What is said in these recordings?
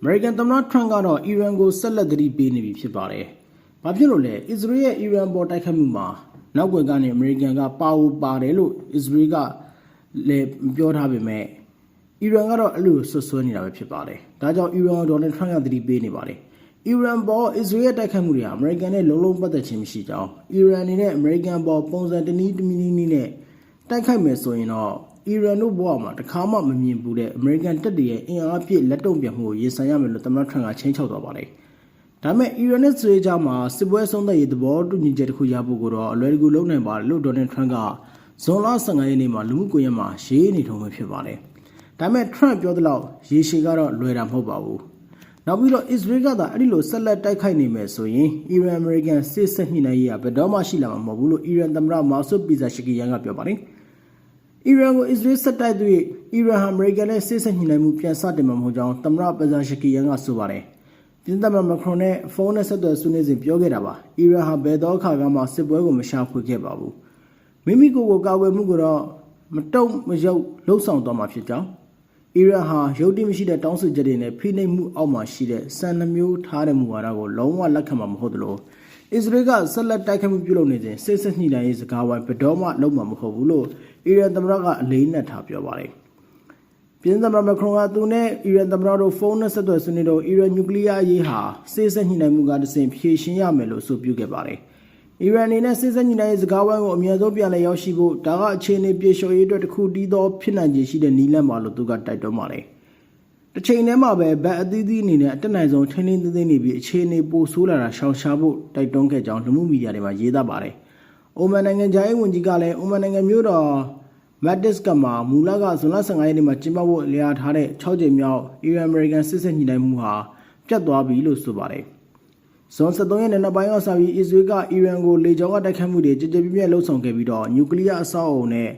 အမေရိကန်သမ္မတထရန့်ကတော့ အီရန်ကို ဆက်လက်သတိပေးနေပြီဖြစ်ပါတယ်။ဘာဖြစ်လို့လဲ အစ္စရေးရဲ့ အီရန်ပေါ်တိုက်ခိုက်မှုမှာ နောက်ွယ်ကနေ အမေရိကန်က ပါဝပါတယ်လို့ အစ္စရေးကလည်းပြောထားပေမဲ့အီရန်ကတော့ အဲ့လိုဆွဆွဲနေတာပဲဖြစ်ပါတယ်။ဒါကြောင့် အီရန်ကိုဒေါ်နယ်ထရန့်ကသတိပေးနေပါတယ်။အီရန်ပေါ် အစ္စရေးရဲ့ တိုက်ခိုက်မှုတွေဟာ အမေရိကန်နဲ့ လုံးလုံးပတ်သက်ခြင်းမရှိကြောင်း အီရန်အနေနဲ့ အမေရိကန်ပေါ် ပုံစံတနည်းတစ်မီနီနီနဲ့ တိုက်ခိုက်မယ်ဆိုရင်တော့ အီရန်တို့ဘဝမှာတခါမှမမြင်ဘူးတဲ့အမေရိကန်တပ်တွေရဲ့အင်အားပြည့်လက်တုံ့ပြန်မှုကိုရင်ဆိုင်ရမယ်လို့သမ္မတထရန့်ကချင်းချောက်သွားပါတယ်။ဒါပေမဲ့အီရန်နဲ့ဆွေးကြမှာစစ်ပွဲဆုံးသက်ရေးသဘောတူညီချက်တစ်ခုရဖို့ကိုတော့အလွယ်တကူလုပ်နိုင်ပါတယ်လို့ဒေါ်နယ်ထရန့်ကဇွန်လ15ရက်နေ့မှာလူမှုကွန်ရက်မှာရေးနေထုံးပဲဖြစ်ပါတယ်။ဒါပေမဲ့ထရန့်ပြောသလောက်ရေရှည်ကတော့လွယ်တာမဟုတ်ပါဘူး။နောက်ပြီးတော့အစ္စရေးကသာအဲ့ဒီလိုဆက်လက်တိုက်ခိုက်နေမယ်ဆိုရင်အီရန်အမေရိကန်စစ်ဆက်ညှိနှိုင်းရေးကဘယ်တော့မှရှိလာမှာမဟုတ်ဘူးလို့အီရန်သမ္မတမာဆုပီဇာရှကီယန်ကပြောပါတယ်။ အီရန်ကိုအစ္စရေးဆက်တိုက်သွေးအီရန်ဟာအမေရိကန်နဲ့စစ်ဆက်ညှိနှိုင်းမှုပြန်စတင်မှာမဟုတ်ကြောင်းသမ္မတပီဇာရှကီယန်ကဆိုပါတယ်။ပြင်သမ္မတမက်ခရွန်နဲ့ဖုန်းနဲ့ဆက်သွယ်ဆွေးနွေးစဉ်ပြောခဲ့တာပါ။အီရန်ဟာဘယ်တော့အခါမှစစ်ပွဲကိုမရှာဖွေခဲ့ပါဘူး။မိမိကိုယ်ကိုကာကွယ်မှုကတော့မတုံ့မယုတ်လှုပ်ဆောင်သွားမှာဖြစ်ကြောင်းအီရန်ဟာရုပ်တည်မရှိတဲ့တောင်းဆိုချက်တွေနဲ့ဖိနှိပ်မှုအောက်မှာရှိတဲ့စံနှမျိုးထားတဲ့မူဝါဒကိုလုံးဝလက်ခံမှာမဟုတ်သလိုအစ္စရေးကဆက်လက်တိုက်ခိုက်မှုပြုလုပ်နေစဉ်စစ်စစ်ညှိနှိုင်းရေးစကားဝိုင်းဘယ်တော့မှလုံးမှာမဟုတ်ဘူးလို့ အီရန်သမ္မတကအလေးနက်ထားပြောပါတယ်။ပြည်သမ္မတမက်ခရွန်ကသူနဲ့အီရန်သမ္မတတို့ဖုန်းနဲ့ဆက်သွယ်ဆွေးနွေးတော့အီရန်နျူကလ িয়ার ရေးဟာစစ်စစ်ညှိနှိုင်းမှုကတဆင့်ဖြေရှင်းရမယ်လို့ဆိုပြုခဲ့ပါတယ်။အီရန်အနေနဲ့စစ်စစ်ညှိနှိုင်းရေးစကားဝိုင်းကိုအမြဲဆုံးပြန်လည်ရောက်ရှိဖို့ဒါကအခြေအနေပြေလျှော်ရေးအတွက်တစ်ခုတည်းသောဖြစ်နိုင်ခြေရှိတဲ့နည်းလမ်းပါလို့သူကတိုက်တွန်းပါတယ်။တစ်ချိန်တည်းမှာပဲဗတ်အသီးသီးအနေနဲ့အတက်နိုင်ဆုံးထိန်းထိန်းသိမ်းသိမ်းနေပြီးအခြေအနေပိုဆိုးလာတာရှောင်ရှားဖို့တိုက်တွန်းခဲ့ကြောင်းလူမှုမီဒီယာတွေမှာရေးသားပါတယ်။ အိုမန်နိုင်ငံဂျာရေးဝန်ကြီးကလည်းအိုမန်နိုင်ငံမြို့တော်မတ်ဒစ်ကမှာမူလကဇွန်လ15ရက်နေ့မှာကျင်းပဖို့လျာထားတဲ့6ကြိမ်မြောက်အီရန်အမေရိကန်စစ်စစ်ညှိနှိုင်းမှုဟာပြတ်သွားပြီလို့ဆိုပါတယ်။ဇွန်23ရက်နေ့နောက်ပိုင်းကစပြီးအစ္စရေးကအီရန်ကိုလေကြောင်းကတိုက်ခိုက်မှုတွေကြည်ကြည်ပြည့်ပြည့်လှုပ်ဆောင်ခဲ့ပြီးတော့နျူကလ িয়ার အဆောက်အအုံနဲ့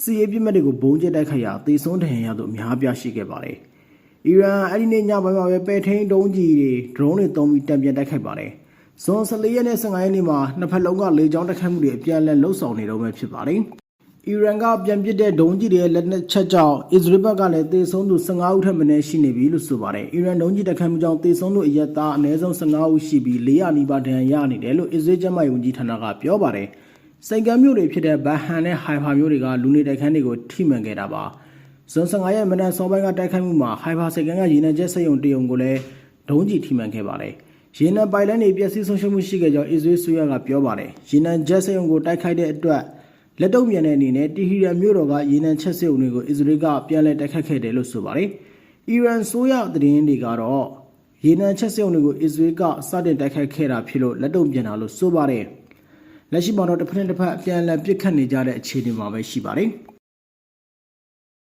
စီးရေးပြစ်မှတ်တွေကိုဘုံကျဲတိုက်ခိုက်ရာသေဆုံးဒဏ်ရာရသူအများပြားရှိခဲ့ပါတယ်။အီရန်အဲ့ဒီနေ့ညပိုင်းမှာပဲပဲထိန်တုံးကြီးတွေ drone တွေသုံးပြီးတံပြန်တိုက်ခိုက်ပါတယ်။ ဇွန်14ရက်နဲ့15ရက်နေ့မှာနှစ်ဖက်လုံးကလေကြောင်းတိုက်ခိုက်မှုတွေအပြန်အလှန်လှုပ်ဆောင်နေတော့မှဖြစ်ပါတယ်။အီရန်ကပြန်ပစ်တဲ့ဒုံးကြီးတွေရဲ့လက်နက်ချက်ကြောင့်အစ္စရေးဘက်ကလည်းသေဆုံးသူ15ဦးထက်မနည်းရှိနေပြီလို့ဆိုပါတယ်။အီရန်ဒုံးကြီးတိုက်ခိုက်မှုကြောင့်သေဆုံးသူအရက်သားအနည်းဆုံး15ဦးရှိပြီး400နီးပါးဒဏ်ရာရနေတယ်လို့အစ္စရေးကျန်းမာရေးဝန်ကြီးဌာနကပြောပါတယ်။စိန်ကမ်းမြို့တွေဖြစ်တဲ့ဘဟန်နဲ့ဟိုင်ဖာမြို့တွေကလူနေတိုက်ခန်းတွေကိုထိမှန်ခဲ့တာပါ။ဇွန်15ရက်မနက်စောပိုင်းကတိုက်ခိုက်မှုမှာဟိုင်ဖာစိန်ကမ်းကရေနံကျက်စက်ရုံတရုံကိုလည်းဒုံးကြီးထိမှန်ခဲ့ပါတယ်။ ရေနံပိုက်လိုင်းတွေပျက်စီးဆုံးရှုံးမှုရှိခဲ့ကြောင်းအစ္စရေးဆိုရကပြောပါတယ်။ရေနံကျက်စက်ရုံကိုတိုက်ခိုက်တဲ့အတွက်လက်တုံ့ပြန်တဲ့အနေနဲ့တီဟီရန်မြို့တော်ကရေနံချက်စစ်အုံတွေကိုအစ္စရေးကပြန်လည်တိုက်ခတ်ခဲ့တယ်လို့ဆိုပါတယ်။အီရန်ဆိုရသတင်းတွေကတော့ရေနံချက်စစ်အုံတွေကိုအစ္စရေးကစတင်တိုက်ခတ်ခဲ့တာဖြစ်လို့လက်တုံ့ပြန်တာလို့ဆိုပါတယ်။လက်ရှိမှာတော့တစ်ဖက်တစ်ဖက်အပြန်အလှန်ပစ်ခတ်နေကြတဲ့အခြေအနေမှာပဲရှိပါတယ်။